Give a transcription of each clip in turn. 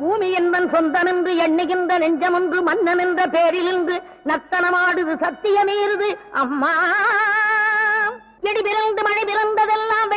பூமி என்பன் சொந்தமென்று எண்ணுகின்ற நெஞ்சமென்று மன்னன் என்ற பேரிலிருந்து நத்தனமாடுது சத்தியமீறுது. அம்மா இடி பிறந்து மழை பிறந்ததெல்லாம்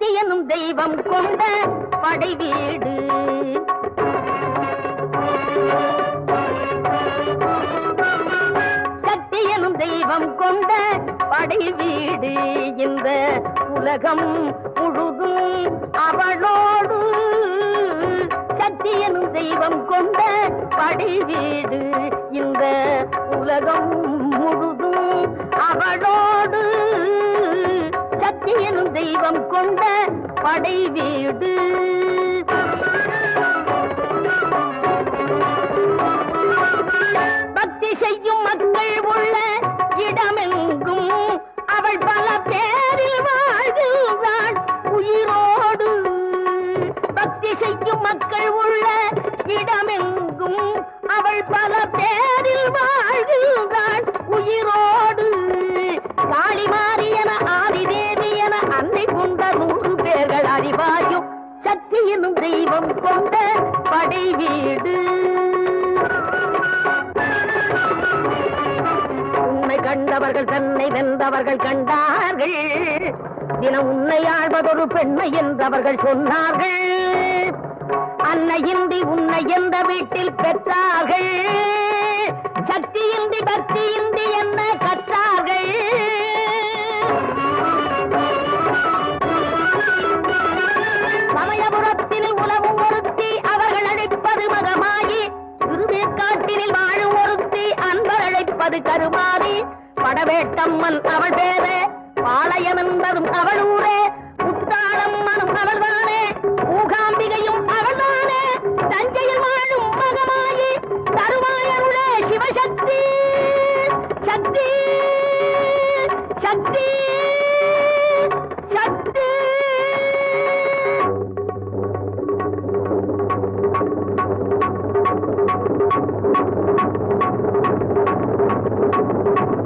சக்தி எனும் தெய்வம் கொண்ட படை வீடு. சக்தி எனும் தெய்வம் கொண்ட படை வீடு. இந்த உலகம் முழுதும் அவளோடு. சக்தி எனும் தெய்வம் கொண்ட படை வீடு. இந்த உலகம் எனும் தெய்வம் கொண்ட படை வீடு. பக்தி செய்யும் மக்கள் உள்ள இடமெங்கும் அவள் பல பேரில் வாழ்கிறாள் உயிரோடு. பக்தி செய்யும் மக்கள் உள்ள இடமெங்கும் அவள் பல பேரில் வாழ் கொண்ட படை வீடு. உன்னை கண்டவர்கள் தன்னை வென்றவர்கள் கண்டார்கள். தினம் உன்னை ஆழ்வதொரு பெண்மை என்றவர்கள் சொன்னார்கள். அன்னையின்றி உன்னை எந்த வீட்டில் பெற்றார்கள்? சக்தியின்றி பக்தி கருமாதி படவேட்டம்மன் அவள் பேரே பாளையம் என்பதும் அவள் ஊரே முத்தாளம்மனும் அவள்தானே மூகாம்பிகையும் அவள்தானே தஞ்சையில் வாழும் மகமாயி தருமாயருளே சிவசக்தி சக்தி சக்தி.